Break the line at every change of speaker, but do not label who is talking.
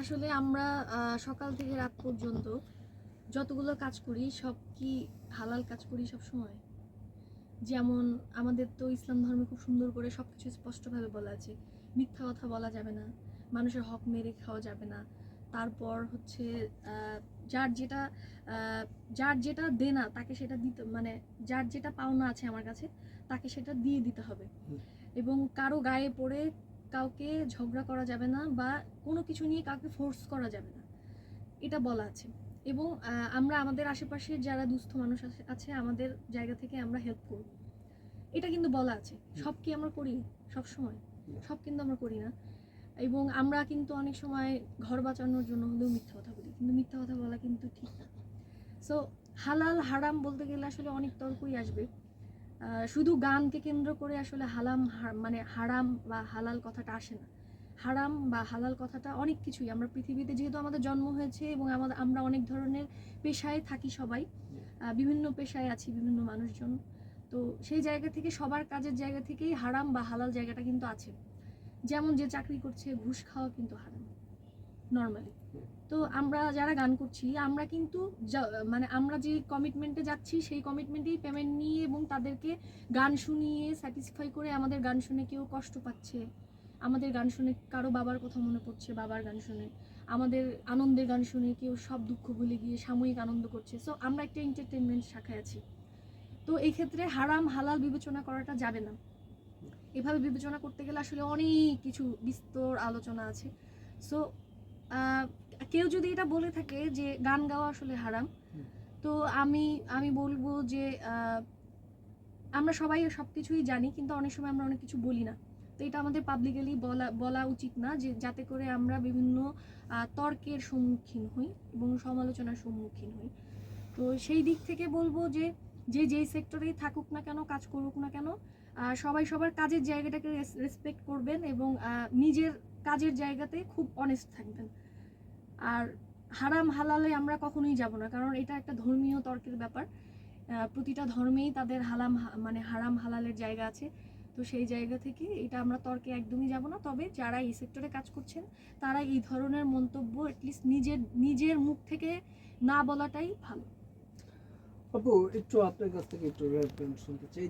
আসলে আমরা সকাল থেকে রাত পর্যন্ত যতগুলো কাজ করি সব কি হালাল কাজ করি সব সময়? যেমন আমাদের তো ইসলাম ধর্মে খুব সুন্দর করে সব কিছু স্পষ্টভাবে বলা আছে। মিথ্যা কথা বলা যাবে না মানুষের হক মেরে খাওয়া যাবে না। তারপর হচ্ছে যার যেটা যার যেটা দেনা তাকে সেটা দিতে মানে যার যেটা পাওনা আছে আমার কাছে তাকে সেটা দিয়ে দিতে হবে। এবং কারও গায়ে পড়ে কাউকে ঝগড়া করা যাবে না বা কোনো কিছু নিয়ে কাউকে ফোর্স করা যাবে না। এটা বলা আছে। এবং আমরা আমাদের আশেপাশে যারা দুস্থ মানুষ আছে- আছে আমাদের জায়গা থেকে আমরা হেল্প করব। এটা কিন্তু বলা আছে। সব কি আমরা করি? সব সময় সব কিন্তু আমরা করি না। এবং আমরা কিন্তু অনেক সময় ঘর বাঁচানোর জন্য হলেও মিথ্যা কথা বলি। কিন্তু মিথ্যা কথা বলা কিন্তু ঠিক না। সো হালাল হারাম বলতে গেলে আসলে অনেক তর্কই আসবে। শুধু গানকে কেন্দ্র করে আসলে হালাম মানে হারাম বা হালাল কথাটা আসে না। হারাম বা হালাল কথাটা অনেক কিছুই। আমরা পৃথিবীতে যেহেতু আমাদের জন্ম হয়েছে এবং আমাদের, আমরা অনেক ধরনের পেশায় থাকি সবাই বিভিন্ন পেশায় আছি বিভিন্ন মানুষজন। তো সেই জায়গা থেকে, সবার কাজের জায়গা থেকেই হারাম বা হালাল জায়গাটা কিন্তু আছে। যেমন যে চাকরি করছে, ঘুষ খাওয়া কিন্তু হারাম নর্মালি তো আমরা যারা গান করছি, আমরা কিন্তু মানে আমরা যে কমিটমেন্টে যাচ্ছি, সেই কমিটমেন্টেই পেমেন্ট নিয়ে এবং তাদেরকে গান শুনিয়ে স্যাটিসফাই করে আমাদের গান শুনে কেউ কষ্ট পাচ্ছে। আমাদের গান শুনে কারও বাবার কথা মনে পড়ছে, বাবার গান শুনে। আমাদের আনন্দের গান শুনে কেউ সব দুঃখ ভুলে গিয়ে সাময়িক আনন্দ করছে। সো আমরা একটা এন্টারটেনমেন্ট শাখায় আছি। তো এই ক্ষেত্রে হারাম হালাল বিবেচনা করাটা যাবে না। এভাবে বিবেচনা করতে গেলে আসলে অনেক কিছু বিস্তর আলোচনা আছে। সো কেউ যদি এটা বলে থাকে যে গান গাওয়া আসলে হারাম, তো আমি আমি বলব যে আমরা সবাই সব কিছুই জানি, কিন্তু অনেক সময় আমরা অনেক কিছু বলি না। তো এটা আমাদের পাবলিকালি বলা বলা উচিত না যে, যাতে করে আমরা বিভিন্ন তর্কের সম্মুখীন হই এবং সমালোচনার সম্মুখীন হই। তো সেই দিক থেকে বলব যে যে, যেই সেক্টরেই থাকুক না কেন, কাজ করুক না কেন সবাই সবার কাজের জায়গাটাকে রেসপেক্ট করবেন এবং নিজের কাজের জায়গাতে খুব অনেস্ট থাকবেন। আর হারাম হালালে আমরা কখনোই যাব না, কারণ এটা একটা ধর্মীয় তর্কের ব্যাপার। প্রতিটা ধর্মেই তাদের হালাম মানে হারাম হালালের জায়গা আছে। তো সেই জায়গা থেকে এটা আমরা তর্কে একদমই যাব না। তবে যারা এই সেক্টরে কাজ করছেন, তারা এই ধরনের মন্তব্য অ্যাটলিস্ট নিজের নিজের মুখ থেকে না বলাটাই ভালো।
আপু, একটু আপনার কাছ থেকে একটু শুনতে চাই।